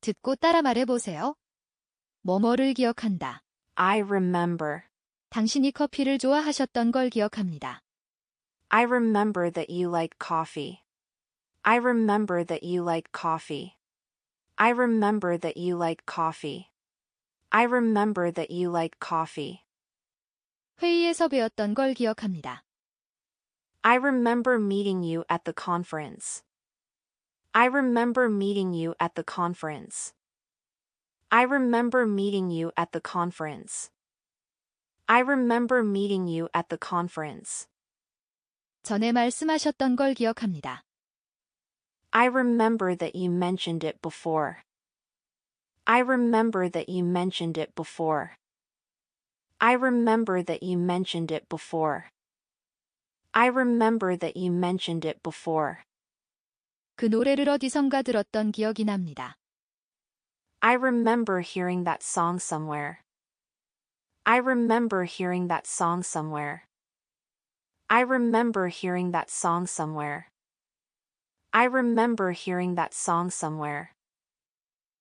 듣고 따라 말해보세요. 뭐뭐를 기억한다. I remember. 당신이 커피를 좋아하셨던 걸 기억합니다. I remember that you like coffee. I remember that you like coffee. I remember that you like coffee. I remember that you like coffee. 회의에서 배웠던 걸 기억합니다. I remember meeting you at the conference. I remember meeting you at the conference. I remember meeting you at the conference. I remember meeting you at the conference. 전에 말씀하셨던 걸 기억합니다. I remember that you mentioned it before. I remember that you mentioned it before. I remember that you mentioned it before. I remember that you mentioned it before. 그 노래를 어디선가 들었던 기억이 납니다. I remember hearing that song somewhere. I remember hearing that song somewhere. I remember hearing that song somewhere. I remember hearing that song somewhere.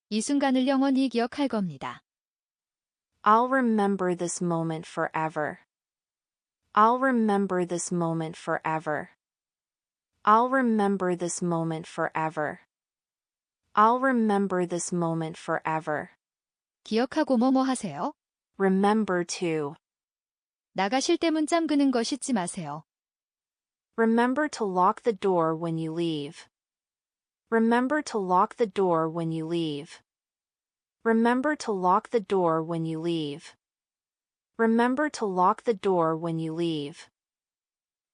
이 순간을 영원히 기억할 겁니다. I'll remember this moment forever. I'll remember this moment forever. I'll remember this moment forever. I'll remember this moment forever. 기억하고 뭐뭐 하세요? Remember to. 나가실 때 문잠 그는 거 잊지 마세요. Remember to lock the door when you leave. Remember to lock the door when you leave. Remember to lock the door when you leave. Remember to lock the door when you leave.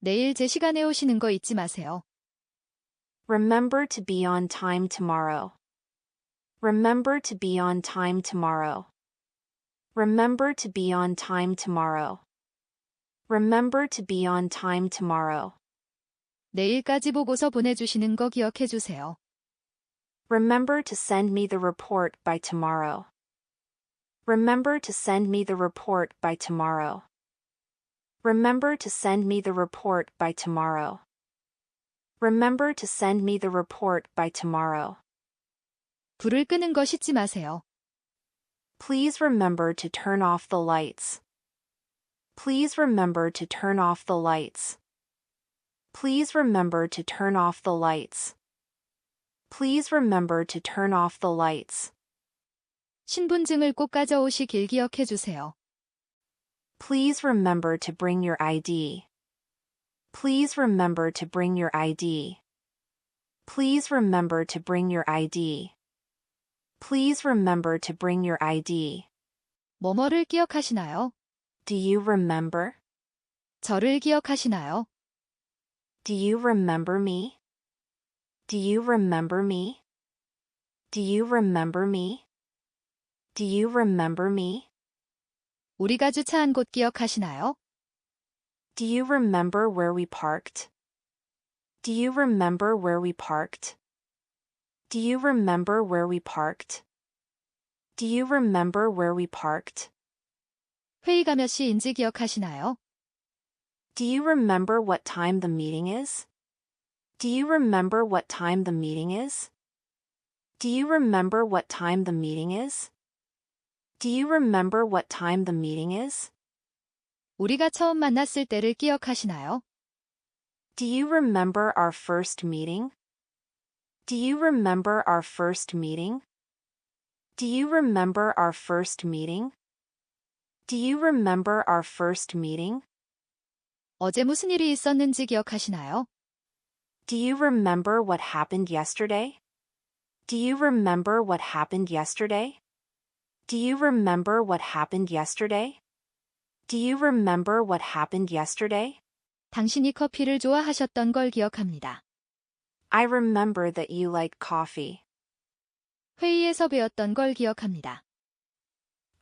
내일 제 시간에 오시는 거 잊지 마세요. Remember to be on time tomorrow. Remember to be on time tomorrow. Remember to be on time tomorrow. Remember to be on time tomorrow. 내일까지 보고서 보내주시는 거 기억해 주세요. Remember to send me the report by tomorrow. Remember to send me the report by tomorrow. Remember to send me the report by tomorrow. Remember to send me the report by tomorrow. 불을 끄는 거 잊지 마세요. Please remember to turn off the lights. Please remember to turn off the lights. Please remember to turn off the lights. Please remember to turn off the lights. 신분증을 꼭 가져오시길 기억해 주세요. Please remember to bring your ID. Please remember to bring your ID. Please remember to bring your ID. Please remember to bring your ID. 뭐뭐를 기억하시나요? Do you remember? 저를 기억하시나요? Do you remember me? Do you remember me? Do you remember me? Do you remember me? 우리가 주차한 곳 기억하시나요? Do you remember where we parked? Do you remember where we parked? Do you remember where we parked? Do you remember where we parked? 회의가 몇 시인지 기억하시나요? Do you remember what time the meeting is? Do you remember what time the meeting is? Do you remember what time the meeting is? Do you remember what time the meeting is? 우리가 처음 만났을 때를 기억하시나요? Do you remember our first meeting? Do you remember our first meeting? Do you remember our first meeting? Do you remember our first meeting? 어제 무슨 일이 있었는지 기억하시나요? Do you remember what happened yesterday? Do you remember what happened yesterday? Do you remember what happened yesterday? Do you remember what happened yesterday? 당신이 커피를 좋아하셨던 걸 기억합니다. I remember that you like coffee. 회의에서 배웠던 걸 기억합니다.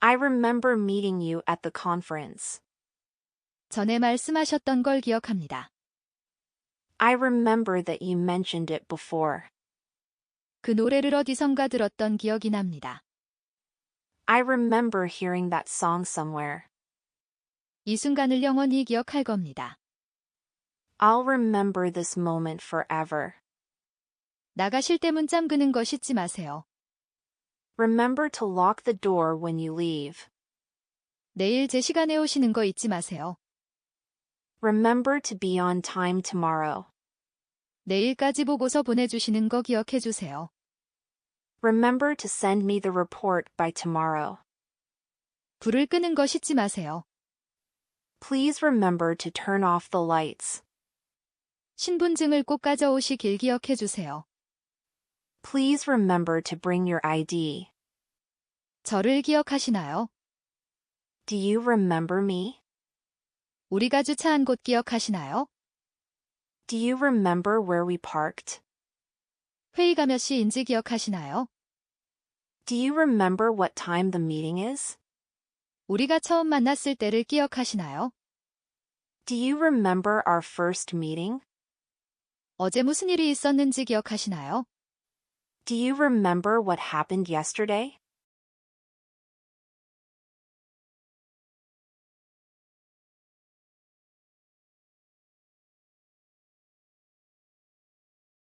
I remember meeting you at the conference. 전에 말씀하셨던 걸 기억합니다. I remember that you mentioned it before. 그 노래를 어디선가 들었던 기억이 납니다. I remember hearing that song somewhere. 이 순간을 영원히 기억할 겁니다. I'll remember this moment forever. 나가실 때 문 잠 그는 거 잊지 마세요. Remember to lock the door when you leave. 내일 제 시간에 오시는 거 잊지 마세요. Remember to be on time tomorrow. 내일까지 보고서 보내주시는 거 기억해 주세요. Remember to send me the report by tomorrow. 불을 끄는 거 잊지 마세요. Please remember to turn off the lights. 신분증을 꼭 가져오시길 기억해 주세요. Please remember to bring your ID. 저를 기억하시나요? Do you remember me? 우리가 주차한 곳 기억하시나요? Do you remember where we parked? 회의가 몇 시인지 기억하시나요? Do you remember what time the meeting is? 우리가 처음 만났을 때를 기억하시나요? Do you remember our first meeting? 어제 무슨 일이 있었는지 기억하시나요? Do you remember what happened yesterday?